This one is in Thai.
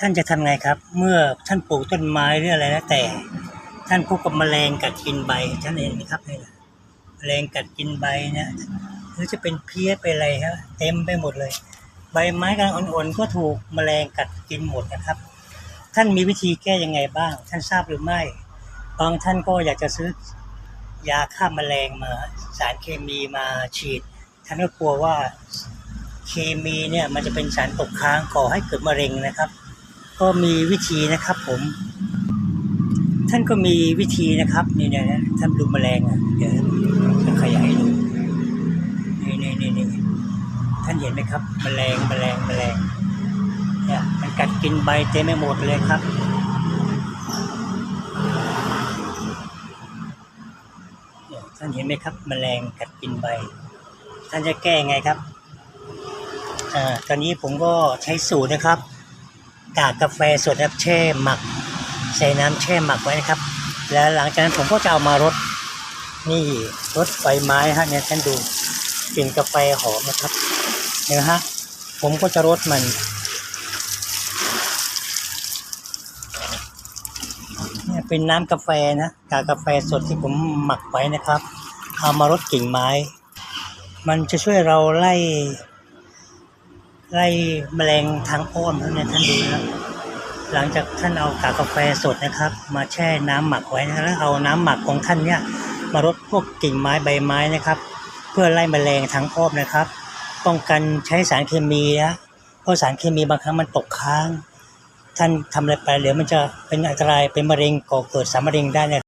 ท่านจะทำไงครับ เมื่อท่านปลูกต้นไม้หรืออะไรแล้วแต่ ท่านพบกับแมลงกัดกินใบท่านเห็นไหมครับนี่นะแมลงกัดกินใบเนี่ยหรือจะเป็นเพี้ยไปอะไรครับเต็มไปหมดเลย ใบไม้กำลังอ่อนๆก็ถูกแมลงกัดกินหมดนะครับ ท่านมีวิธีแก้ยังไงบ้าง ท่านทราบหรือไม่บางท่านก็อยากจะซื้อยาฆ่าแมลงมา สารเคมีมาฉีด ท่านก็กลัวว่าเคมีเนี่ยมันจะเป็นสารตกค้างก่อให้เกิดมะเร็งนะครับ ก็มีวิธีนะครับผม ท่านก็มีวิธีนะครับ นี่เนี่ยนะท่านดูแมลงอะเดี๋ยวจะขยายดูนี่นี่นี่นี่ท่านเห็นไหมครับแมลงแมลงแมลงเนี่ยมันกัดกินใบเต็มไปหมดเลยครับเนี่ยท่านเห็นไหมครับแมลงกัดกินใบ ท่านจะแก้ไงครับอ่าตอนนี้ผมก็ใช้สูตรนะครับ กากกาแฟสดครับแช่หมัก ใส่น้ำแช่หมักไว้นะครับ แล้วหลังจากนั้นผมก็จะเอามารดนี่รดใบไม้ฮะเนี่ยท่านดูกลิ่นกาแฟหอมนะครับเห็นไหมฮะผมก็จะรดมันเนี่ยเป็นน้ำกาแฟนะกากาแฟสดที่ผมหมักไว้นะครับ เอามารดกิ่งไม้ มันจะช่วยเราไล่ ไล่แมลงทางอ้อมเนี่ยท่านดูนะหลังจากท่านเอากากาแฟสดนะครับ มาแช่น้ำหมักไว้นะแล้วเอาน้ำหมักของท่านเนี่ยมารดพวกกิ่งไม้ใบไม้นะครับ เพื่อไล่แมลงทางอ้อมนะครับ ป้องกันใช้สารเคมีนะเพราะสารเคมีบางครั้งมันตกค้าง ท่านทำอะไรไปเดี๋ยวมันจะเป็นอันตรายเป็นมะเร็งก่อเกิดสารมะเร็งได้นะ